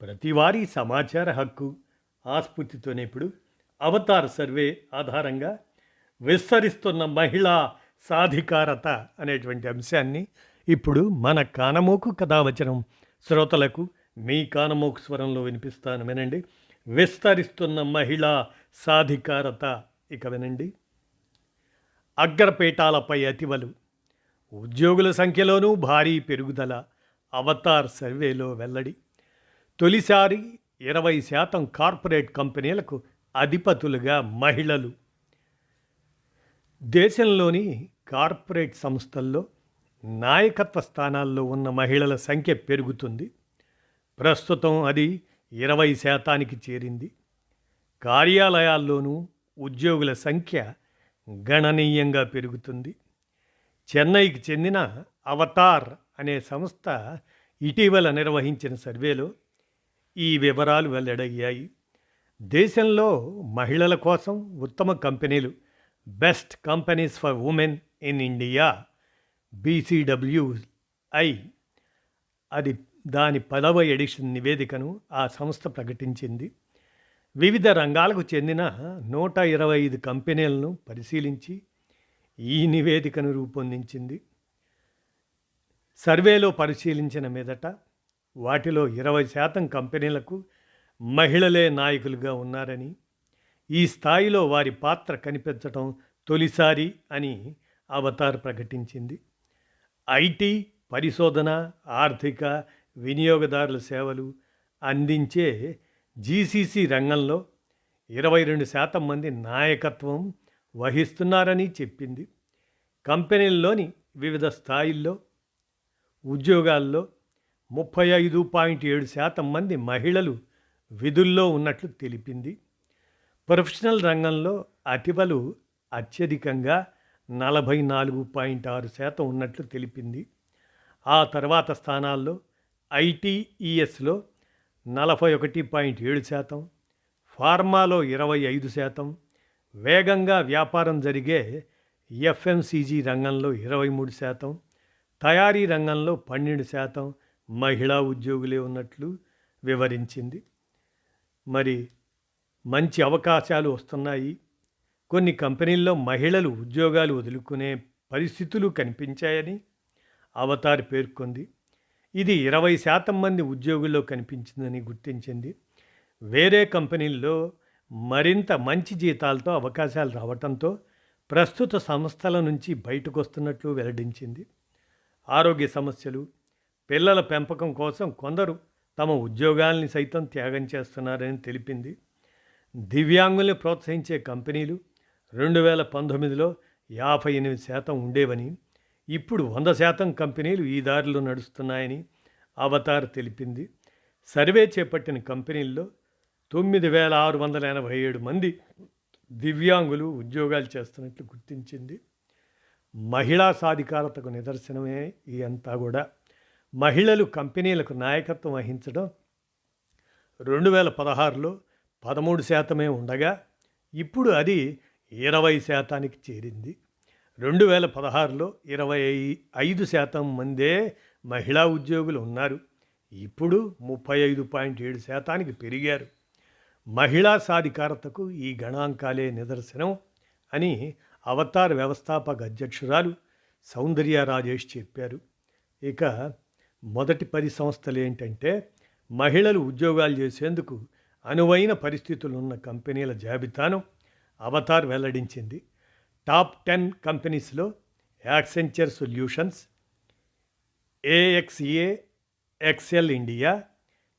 ప్రతివారీ సమాచార హక్కు ఆస్ఫూర్తితోనే ఇప్పుడు అవతార్ సర్వే ఆధారంగా విస్తరిస్తున్న మహిళా సాధికారత అనేటువంటి అంశాన్ని ఇప్పుడు మన కానమోకు కథావచనం శ్రోతలకు మీ కానమోకు స్వరంలో వినిపిస్తాను వినండి. విస్తరిస్తున్న మహిళా సాధికారత ఇక వినండి. అగ్రపీఠాలపై అతివలు. ఉద్యోగుల సంఖ్యలోనూ భారీ పెరుగుదల అవతార్ సర్వేలో వెల్లడి. తొలిసారి ఇరవై శాతం కార్పొరేట్ కంపెనీలకు అధిపతులుగా మహిళలు. దేశంలోని కార్పొరేట్ సంస్థల్లో నాయకత్వ స్థానాల్లో ఉన్న మహిళల సంఖ్య పెరుగుతుంది. ప్రస్తుతం అది ఇరవై శాతానికి చేరింది. కార్యాలయాల్లోనూ ఉద్యోగుల సంఖ్య గణనీయంగా పెరుగుతుంది. చెన్నైకి చెందిన అవతార్ అనే సంస్థ ఇటీవల నిర్వహించిన సర్వేలో ఈ వివరాలు వెల్లడయ్యాయి. దేశంలో మహిళల కోసం ఉత్తమ కంపెనీలు best companies for women in India BCWI. అది దాని పదవ ఎడిషన్ నివేదికను ఆ సంస్థ ప్రకటించింది. వివిధ రంగాలకు చెందిన నూట ఇరవై ఐదు కంపెనీలను పరిశీలించి ఈ నివేదికను రూపొందించింది. సర్వేలో పరిశీలించిన మీదట వాటిలో ఇరవై శాతం కంపెనీలకు మహిళలే నాయకులుగా ఉన్నారని ఈ స్థాయిలో వారి పాత్ర కనిపించటం తొలిసారి అని అవతార్ ప్రకటించింది. ఐటీ పరిశోధన ఆర్థిక వినియోగదారుల సేవలు అందించే జీసీసీ రంగంలో ఇరవై రెండు శాతం మంది నాయకత్వం వహిస్తున్నారని చెప్పింది. కంపెనీల్లోని వివిధ స్థాయిల్లో ఉద్యోగాల్లో ముప్పై ఐదు పాయింట్ ఏడు శాతం మంది మహిళలు విధుల్లో ఉన్నట్లు తెలిపింది. ప్రొఫెషనల్ రంగంలో అతివలు అత్యధికంగా నలభై నాలుగు పాయింట్ ఆరు శాతం ఉన్నట్లు తెలిపింది. ఆ తర్వాత స్థానాల్లో ఐటీఈఎస్లో నలభై ఒకటి పాయింట్ ఏడు శాతం ఫార్మాలో ఇరవై ఐదు శాతం వేగంగా వ్యాపారం జరిగే ఎఫ్ఎంసీజీ రంగంలో ఇరవై మూడు శాతం తయారీ రంగంలో పన్నెండు శాతం మహిళా ఉద్యోగులే ఉన్నట్లు వివరించింది. మరి మంచి అవకాశాలు వస్తున్నాయి. కొన్ని కంపెనీల్లో మహిళలు ఉద్యోగాలు వదులుకునే పరిస్థితులు కనిపించాయని అవతార్ పేర్కొంది. ఇది ఇరవై శాతం మంది ఉద్యోగుల్లో కనిపించిందని గుర్తించింది. వేరే కంపెనీల్లో మరింత మంచి జీతాలతో అవకాశాలు రావడంతో ప్రస్తుత సంస్థల నుంచి బయటకు వస్తున్నట్లు వెల్లడించింది. ఆరోగ్య సమస్యలు పిల్లల పెంపకం కోసం కొందరు తమ ఉద్యోగాల్ని సైతం త్యాగం చేస్తున్నారని తెలిపింది. దివ్యాంగుల్ని ప్రోత్సహించే కంపెనీలు రెండు వేల పంతొమ్మిదిలో యాభై ఎనిమిది శాతం ఉండేవని ఇప్పుడు వంద శాతం కంపెనీలు ఈ దారిలో నడుస్తున్నాయని అవతార్ తెలిపింది. సర్వే చేపట్టిన కంపెనీల్లో తొమ్మిది వేల ఆరు వందల ఎనభై ఏడు మంది దివ్యాంగులు ఉద్యోగాలు చేస్తున్నట్లు గుర్తించింది. మహిళా సాధికారతకు నిదర్శనమే ఈ అంతా కూడా. మహిళలు కంపెనీలకు నాయకత్వం వహించడం రెండు వేల పదహారులో పదమూడు శాతమే ఉండగా ఇప్పుడు అది ఇరవై శాతానికి చేరింది. రెండు వేల పదహారులో ఇరవై ఐదు శాతం మందే మహిళా ఉద్యోగులు ఉన్నారు. ఇప్పుడు ముప్పై ఐదు పాయింట్ ఏడు శాతానికి పెరిగారు. మహిళా సాధికారతకు ఈ గణాంకాలే నిదర్శనం అని అవతార్ వ్యవస్థాపక అధ్యక్షురాలు సౌందర్య రాజేష్ చెప్పారు. ఇక మొదటి పది సంస్థలు ఏంటంటే మహిళలు ఉద్యోగాలు చేసేందుకు అనువైన పరిస్థితులు ఉన్న కంపెనీల జాబితాను అవతార్ వెల్లడించింది. టాప్ టెన్ కంపెనీస్లో Accenture solutions AXA XL India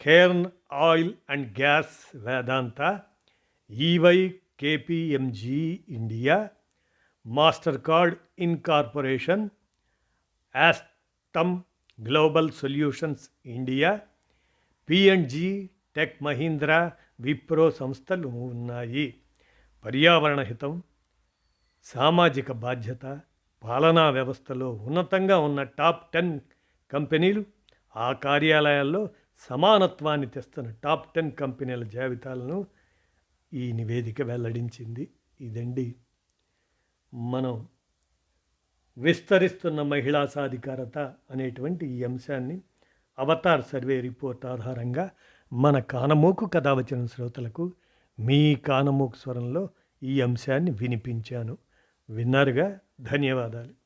Cairn oil and gas Vedanta EY KPMG India Mastercard incorporation యాస్టమ్ global solutions India P and G tech Mahindra Wipro సంస్థలు ఉన్నాయి. పర్యావరణ హితం సామాజిక బాధ్యత పాలనా వ్యవస్థలో ఉన్నతంగా ఉన్న టాప్ టెన్ కంపెనీలు ఆ కార్యాలయాల్లో సమానత్వాన్ని తెస్తున్న టాప్ టెన్ కంపెనీల జాబితాలను ఈ నివేదిక వెల్లడించింది. ఇదండి. మనం విస్తరిస్తున్న మహిళా సాధికారత అనేటువంటి ఈ అంశాన్ని అవతార్ సర్వే రిపోర్ట్ ఆధారంగా మన కానమోకు కథ వచ్చిన శ్రోతలకు మీ కానమోకు స్వరంలో ఈ అంశాన్ని వినిపించాను. విన్నారుగా? ధన్యవాదాలు.